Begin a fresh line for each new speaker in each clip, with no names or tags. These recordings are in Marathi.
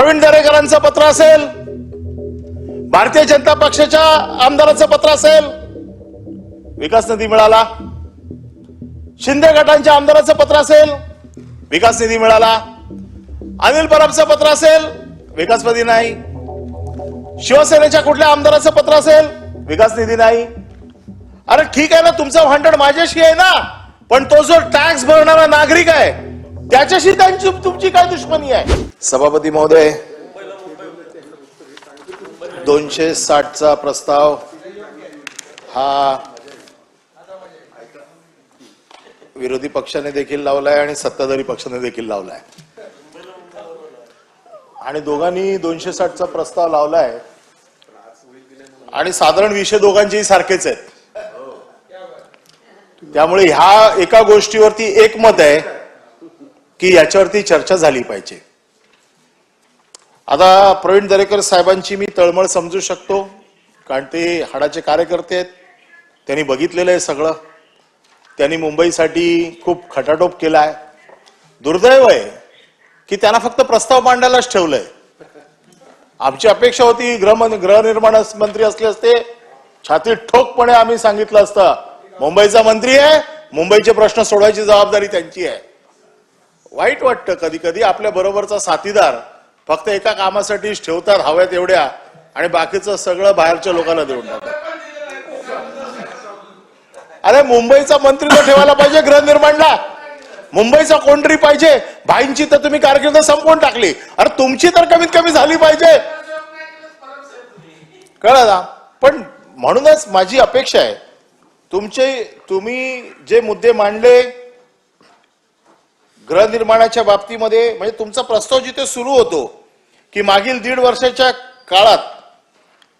प्रवीण दरेकरांचं पत्र असेल भारतीय जनता पक्षाच्या आमदाराचं पत्र असेल विकास निधी मिळाला. शिंदे गटांच्या आमदाराचं पत्र असेल विकास निधी मिळाला. अनिल परबचं पत्र असेल विकास निधी नाही. शिवसेनेच्या कुठल्या आमदाराचं पत्र असेल विकास निधी नाही. अरे ठीक आहे ना तुमचं भांडण माझ्याशी आहे ना पण तो जो टॅक्स भरणारा नागरिक आहे त्याच्याशी त्यांची तुमची काय दुश्मनी आहे? सभापती महोदय दोनशे साठचा प्रस्ताव हा विरोधी पक्षाने देखील लावलाय आणि सत्ताधारी पक्षाने देखील लावलाय. आणि दोघांनी दोनशे साठचा प्रस्ताव लावलाय. आणि साधारण विषय दोघांचेही सारखेच आहेत. त्यामुळे ह्या एका गोष्टीवरती एकमत आहे. की याच्यावरती चर्चा झाली पाहिजे. आता प्रवीण दरेकर साहेबांची मी तळमळ समजू शकतो कारण ते हाडाचे कार्यकर्ते आहेत. त्यांनी बघितलेलं आहे सगळं. त्यांनी मुंबईसाठी खूप खटाटोप केला आहे दुर्दैव आहे की त्यांना फक्त प्रस्ताव मांडायलाच ठेवलंय. आमची अपेक्षा होती गृह गृहनिर्माण मंत्री असले असते छाती ठोकपणे आम्ही सांगितलं असतं मुंबईचा मंत्री आहे मुंबईचे प्रश्न सोडवायची जबाबदारी त्यांची आहे. वाईट वाटतं कधी कधी आपल्या बरोबरचा साथीदार फक्त एका कामासाठीच ठेवतात हव्यात एवढ्या आणि बाकीचं सगळं बाहेरच्या लोकांना देऊन टाकतात. अरे मुंबईचा मंत्री तर ठेवायला पाहिजे गृहनिर्माणला. मुंबईचा कोणतरी पाहिजे. भाईंची तर तुम्ही कारकीर्द संपवून टाकली. अरे तुमची तर कमीत कमी झाली पाहिजे. कळलं ना? पण म्हणूनच माझी अपेक्षा आहे तुमचे तुम्ही जे मुद्दे मांडले गृहनिर्माणाच्या बाबतीमध्ये म्हणजे तुमचा प्रस्ताव जिथे सुरू होतो की मागील दीड वर्षाच्या काळात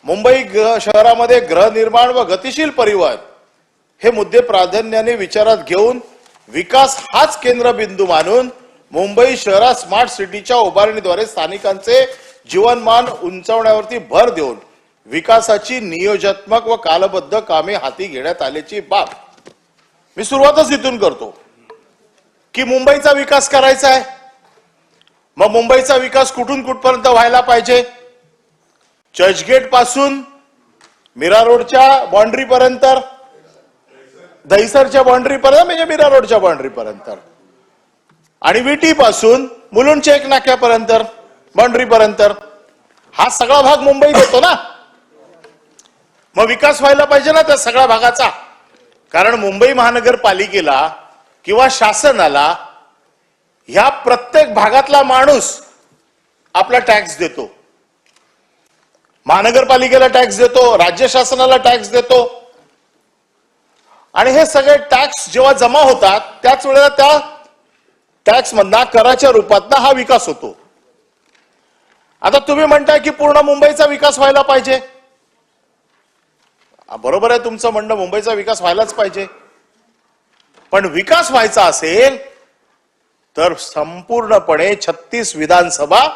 मुंबई ग्रह- शहरामध्ये गृहनिर्माण व गतिशील परिवहन हे मुद्दे प्राधान्याने विचारात घेऊन विकास हाच केंद्रबिंदू मानून मुंबई शहरात स्मार्ट सिटीच्या उभारणीद्वारे स्थानिकांचे जीवनमान उंचावण्यावरती भर देऊन विकासाची नियोजात्मक व कालबद्ध कामे हाती घेण्यात आल्याची बाब मी सुरुवातच इथून करतो. की मुंबईचा विकास करायचा आहे मग मुंबईचा विकास कुठून कुठपर्यंत व्हायला पाहिजे? चर्चगेटपासून मीरा रोडच्या बाउंड्री पर्यंत दहिसरच्या बाउंड्री पर्यंत म्हणजे मीरा रोडच्या बाउंड्री पर्यंत. आणि विटी पासून मुलुंडच्या एक नाक्यापर्यंत बाउंड्री पर्यंत. हा सगळा भाग मुंबईत येतो ना. मग विकास व्हायला पाहिजे ना त्या सगळ्या भागाचा. कारण मुंबई महानगरपालिकेला किंवा शासनाला ह्या प्रत्येक भागातला माणूस आपला टॅक्स देतो. महानगरपालिकेला टॅक्स देतो राज्य शासनाला टॅक्स देतो. आणि हे सगळे टॅक्स जेव्हा जमा होतात त्याच वेळेला त्या टॅक्स मधना कराच्या रूपात हा विकास होतो. आता तुम्ही म्हणताय की पूर्ण मुंबईचा विकास व्हायला पाहिजे. बरोबर आहे तुमचं म्हणणं मुंबईचा विकास व्हायलाच पाहिजे. पण विकास व्हायचा असेल तर संपूर्णपणे छत्तीस विधानसभा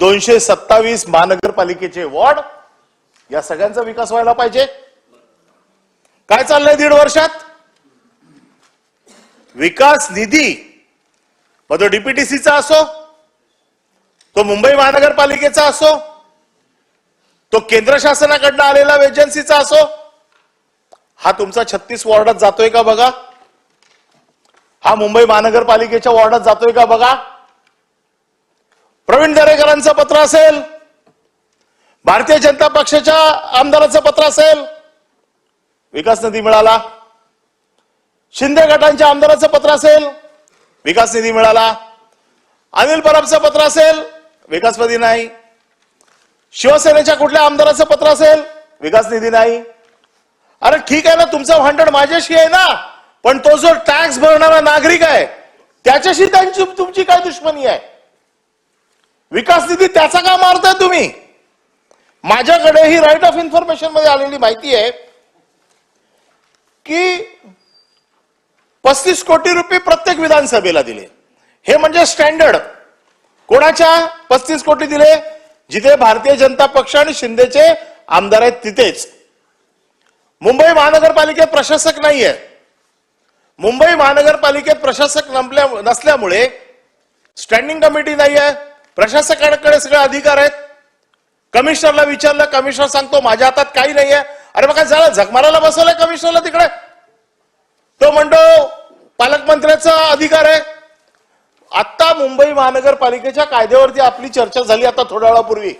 दोनशे सत्तावीस महानगरपालिकेचे वॉर्ड या सगळ्यांचा विकास व्हायला पाहिजे. काय चाललंय दीड वर्षात? विकास निधी. मग तो डीपीटीसीचा असो तो मुंबई महानगरपालिकेचा असो तो केंद्र शासनाकडनं आलेला एजन्सीचा असो हा तुमचा छत्तीस वॉर्डात जातोय का बघा? हा मुंबई महानगरपालिकेच्या वॉर्डात जातोय का बघा? प्रवीण दरेकरांचं पत्र असेल. भारतीय जनता पक्षाच्या आमदाराचं पत्र असेल. विकास निधी मिळाला. शिंदे गटांच्या आमदाराचं पत्र असेल. विकास निधी मिळाला. अनिल परबचं पत्र असेल. विकास निधी नाही. शिवसेनेच्या कुठल्या आमदाराचं पत्र असेल. विकास निधी नाही. अरे ठीक आहे ना तुमचं भांडण माझ्याशी आहे ना पण तो जो टॅक्स भरणारा नागरिक आहे त्याच्याशी त्यांची तुमची काय दुश्मनी आहे? विकास निधी त्याचा का मारताय तुम्ही? माझ्याकडे ही राईट ऑफ इन्फॉर्मेशनमध्ये आलेली माहिती आहे की पस्तीस कोटी रुपये प्रत्येक विधानसभेला दिले. हे म्हणजे स्टँडर्ड कोणाच्या पस्तीस कोटी दिले? जिथे भारतीय जनता पक्ष आणि शिंदेचे आमदार आहेत तिथेच. मुंबई महानगरपालिकेत प्रशासक नाहीये. मुंबई महानगरपालिकेत प्रशासक नसल्यामुळे स्टँडिंग कमिटी नाही आहे प्रशासकाकडे सगळे अधिकार आहेत. कमिशनरला विचारलं कमिशनर सांगतो माझ्या हातात काही नाही आहे अरे मग काय झालं? झगमाराला बसवलंय कमिशनरला तिकडे? तो म्हणतो पालकमंत्र्याचा अधिकार आहे. आता मुंबई महानगरपालिकेच्या कायद्यावरती आपली चर्चा झाली आता थोड्या वेळापूर्वी.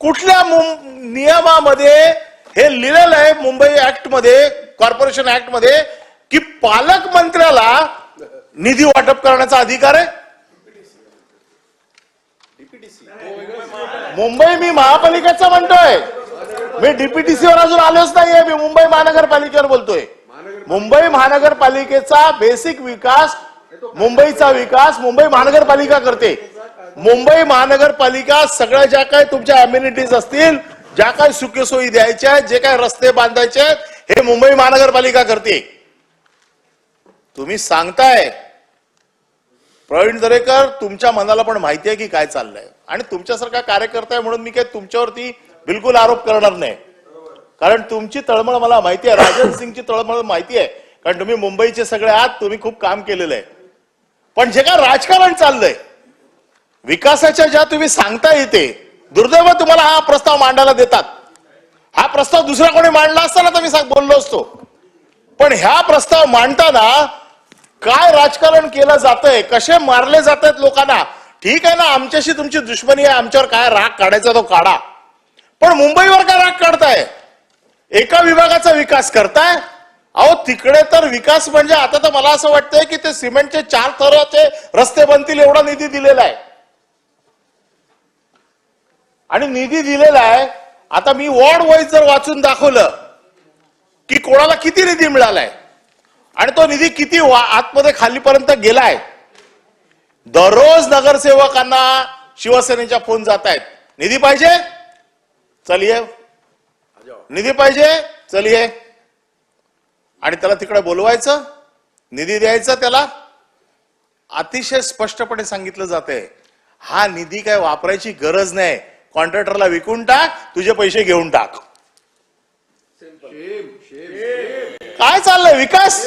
कुठल्या नियमामध्ये हे लिहिलेलं आहे मुंबई ऍक्टमध्ये कॉर्पोरेशन ऍक्टमध्ये की पालकमंत्र्याला निधी वाटप करण्याचा अधिकार आहे. मुंबई मी महापालिकेचा म्हणतोय. मी डीपीटीसी वर अजून आलोच नाहीये. मी मुंबई महानगरपालिकेवर बोलतोय. मुंबई महानगरपालिकेचा बेसिक विकास मुंबईचा विकास मुंबई महानगरपालिका करते. मुंबई महानगरपालिका सगळ्या ज्या काही तुमच्या अम्युनिटीज असतील ज्या काय सुखसोयी द्यायच्या जे काय रस्ते बांधायचे हे मुंबई महानगरपालिका करते. तुम्ही सांगताय. प्रवीण दरेकर तुमच्या मनाला पण माहिती आहे की काय चाललंय. आणि तुमच्यासारखा कार्यकर्ता आहे म्हणून मी काय तुमच्यावरती बिलकुल आरोप करणार नाही. कारण तुमची तळमळ मला माहिती आहे. राजन सिंगची तळमळ माहिती आहे. कारण तुम्ही मुंबईचे सगळे आहात तुम्ही खूप काम केलेलं आहे. पण जे काय राजकारण चाललंय विकासाच्या ज्या तुम्ही सांगता येते दुर्दैव तुम्हाला हा प्रस्ताव मांडायला देतात. हा प्रस्ताव दुसरा कोणी मांडला असता ना तर मी बोललो असतो. पण ह्या प्रस्ताव मांडताना काय राजकारण केलं जातंय कसे मारले जात आहेत लोकांना ठीक आहे ना आमच्याशी तुमची दुश्मनी आहे आमच्यावर काय राग काढायचा तो काढा. पण मुंबईवर काय राग काढताय? एका विभागाचा विकास करताय? अहो तिकडे तर विकास म्हणजे आता तर मला असं वाटतंय की ते सिमेंटचे चार थराचे रस्ते बनतील एवढा निधी दिलेला आहे. आणि निधी दिलेला आहे. आता मी वॉर्ड वाईज जर वाचून दाखवलं की कोणाला किती निधी मिळालाय आणि तो निधी किती वा- आतमध्ये खालीपर्यंत गेलाय दररोज नगरसेवकांना शिवसेनेच्या फोन जात आहेत निधी पाहिजे? चलिये. निधी पाहिजे? चलिये. आणि त्याला तिकडे बोलवायचं निधी द्यायचा त्याला. अतिशय स्पष्टपणे सांगितलं जाते हा निधी काय वापरायची गरज नाही. कॉन्ट्रॅक्टरला विकून टाक तुझे पैसे घेऊन टाक. काय चाललंय विकास?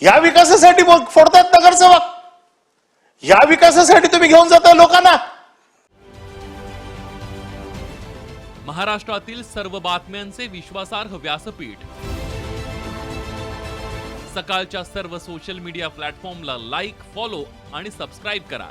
या विकासासाठी फोडतात फोडतायत नगरसेवक. या विकासासाठी तुम्ही घेऊन जाता लोकांना.
महाराष्ट्रातील सर्व बातम्यांचे विश्वासार्ह व्यासपीठ. सकाळच्या सर्व सोशल मीडिया प्लॅटफॉर्मला लाईक फॉलो आणि सबस्क्राईब करा.